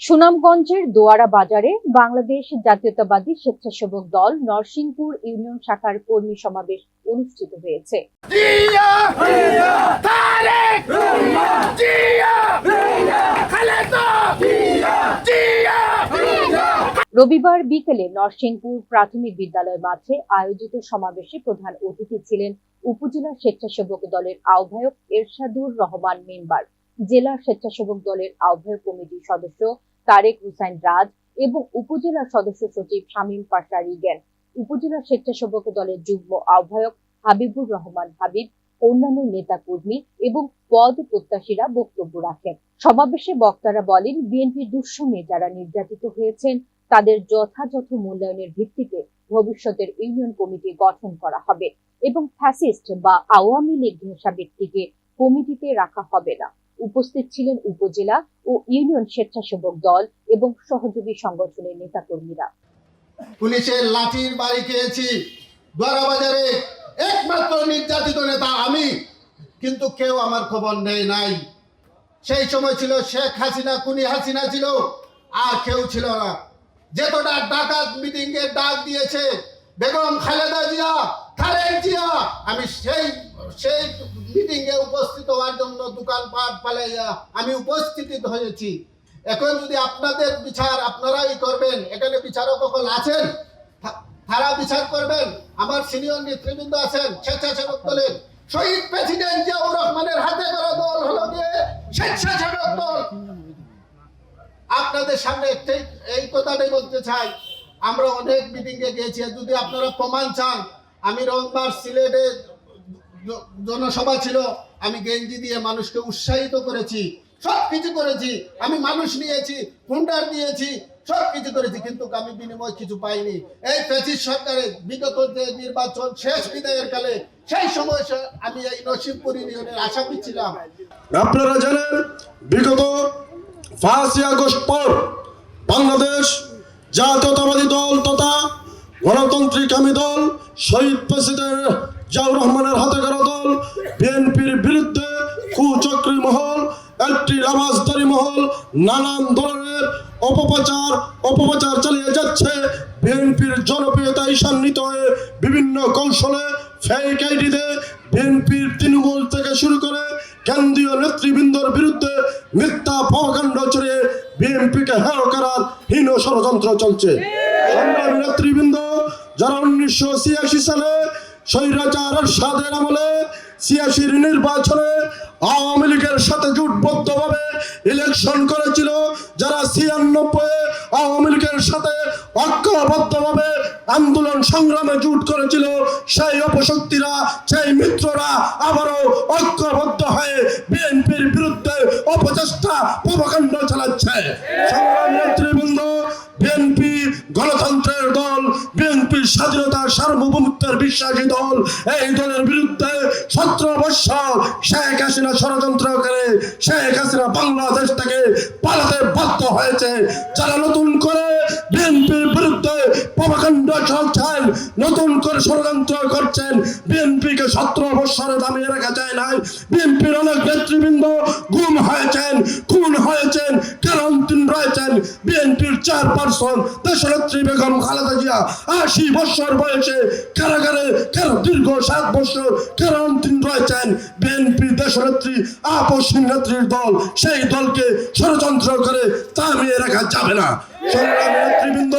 সুনামগঞ্জের দোয়ারা বাজারে বাংলাদেশ জাতীয়তাবাদী স্বেচ্ছাসেবক দল নরসিংপুর ইউনিয়ন শাখার কর্মী সমাবেশ অনুষ্ঠিত হয়েছে। রবিবার বিকেলে নরসিংপুর প্রাথমিক বিদ্যালয় মাঠে আয়োজিত সমাবেশে প্রধান অতিথি ছিলেন উপজেলা স্বেচ্ছাসেবক দলের আহ্বায়ক এরশাদুর রহমান মেম্বার জেলা স্বেচ্ছাসেবক দলের আহ্বায়ক কমিটির সদস্য তারেক হুসাইন রাজ এবং উপজেলা সদস্য সচিব শামীম পাশা রিগেন উপজেলা স্বেচ্ছাসেবক দলের যুগ্ম আহ্বায়ক হাবিবুর রহমান হাবিব, অন্যান্য নেতা কর্মী এবং পদ প্রত্যাশীরা বক্তব্য রাখেন। সমাবেশে বক্তারা বলেন, বিএনপির দুঃসমে যারা নির্যাতিত হয়েছেন, তাদের যথাযথ মূল্যায়নের ভিত্তিতে ভবিষ্যতের ইউনিয়ন কমিটি গঠন করা হবে এবং ফ্যাসিস্ট বা আওয়ামী লীগ ঘেঁষা ব্যক্তিকে কমিটিতে রাখা হবে না। উপস্থিত ছিলেন উপজেলা ও ইউনিয়ন স্বেচ্ছাসেবক দল এবং সহযোগী সংগঠনের নেতাকর্মীরা। পুলিশের লাঠির বাড়ি খেয়েছি। একমাত্র নির্যাতিত নেতা আমি। কিন্তু কেউ আমার খবর নেই নাই। সেই সময় ছিল শেখ হাসিনা কুনি হাসিনা ছিল। আর কেউ ছিল না। যেতটা ডাকাত মিটিং এর ডাক দিয়েছে বেগম খালেদা জিয়া, খালেদ জিয়া। আমি সেই সেই মিটিং এ উপস্থিত হওয়ার জন্য দোকানপাট পালাইয়া আমি উপস্থিত হয়েছি। এখন যদি আপনাদের বিচার আপনারাই করবেন, এখানে বিচারক সকল আছেন? তারা বিচার করবেন? আমার সিনিয়র নেতৃবৃন্দ আছেন, স্বেচ্ছাসেবক দলের। শহীদ প্রেসিডেন্ট জিয়াউর রহমানের হাতে করা দল হলো গিয়ে স্বেচ্ছাসেবক দল। আপনাদের সামনে এই কথাটাই বলতে চাই। আমরা অনেক মিটিং এ গিয়েছি। যদি আপনারা প্রমাণ চান, আমি রংবার সিলেটে জনসভা ছিল, আমি গেঞ্জি দিয়ে মানুষকে উৎসাহিত করেছি সব কিছু করেছি। আমি মানুষ নিয়েছি ফুন্ডার দিয়েছি সব কিছু করেছি, কিন্তু আমি বিনিময় কিছু পাইনি। এই প্রেসিড সরকারের বিগত যে নির্বাচন, শেষ বিদায়ের কালে, সেই সময় আমি এই নসিবপুর ইউনিয়নের আসামি ছিলাম। আপনারা জানেন, বিগত পাঁচই আগস্ট পর বাংলাদেশ জাতীয়তাবাদী দল তথা গণতান্ত্রিক আমি দল, শহীদ প্রেসিডেন্ট জিয়াউর রহমানের হাতে করা দল, বিএনপির বিরুদ্ধে কুচক্রী মহল, একটি রামাজদারি মহল, নানান ধরনের অপপ্রচার অপপ্রচার চালিয়ে যাচ্ছে বিএনপির জনপ্রিয়তা ঈশান্বিত হয়ে বিভিন্ন কৌশলে ফেক আইডিতে বিএনপির তৃণমূল থেকে শুরু করে কেন্দ্রীয় নেতৃবৃন্দর বিরুদ্ধে মিথ্যা প্রকাণ্ড চড়িয়ে বিএনপিকে হেয় করার ষড়যন্ত্র চলছে। সংগ্রামী নেতৃবৃন্দ, যারা উনিশশো ছিয়াশি সালে স্বৈরাচার সাদের আমলে ছিয়াশির নির্বাচনে আওয়ামী লীগের সাথে জোটবদ্ধভাবে ইলেকশন করেছিল, যারা ছিয়ানব্বই আওয়ামী লীগের সাথে ঐক্যবদ্ধভাবে আন্দোলন সংগ্রামে জুট করেছিল, সেই অপশক্তিরা, সেই মিত্ররা আবারও ঐক্যবদ্ধ হয়ে বিএনপির বিরুদ্ধে অপচেষ্টা প্রভাকাণ্ড চালাচ্ছে। সংগ্রামী বিএনপি গণতন্ত্রের দল, বিএনপির স্বাধীনতা সার্বভৌমত্বের বিশ্বাসী দল, এই দলের বিরুদ্ধে সতেরো বৎসর শেখ হাসিনা ষড়যন্ত্র করে শেখ হাসিনা বাংলাদেশ থেকে পালাতে বাধ্য হয়েছে। যারা নতুন করে বিএনপির বিরুদ্ধে প্রভাকাণ্ড চলছেন নতুন করে ষড়যন্ত্র করছেন, বিএনপিকে সতেরো বৎসরে দামিয়ে রাখা নেতৃবৃন্দ গুম হয়েছেন, খুন হয়েছেন রয়েছেন। বিএনপির বেগম খালেদা জিয়া আশি বছর বয়সে কারাগারে কেন দীর্ঘ সাত বছর কেরান্তিন রয়েছেন। বিএনপি দেশনেত্রী, আপসীন নেত্রীর দল, সেই দলকে ষড়যন্ত্র করে থামিয়ে রাখা যাবে না। সংগ্রামী নেতৃবৃন্দ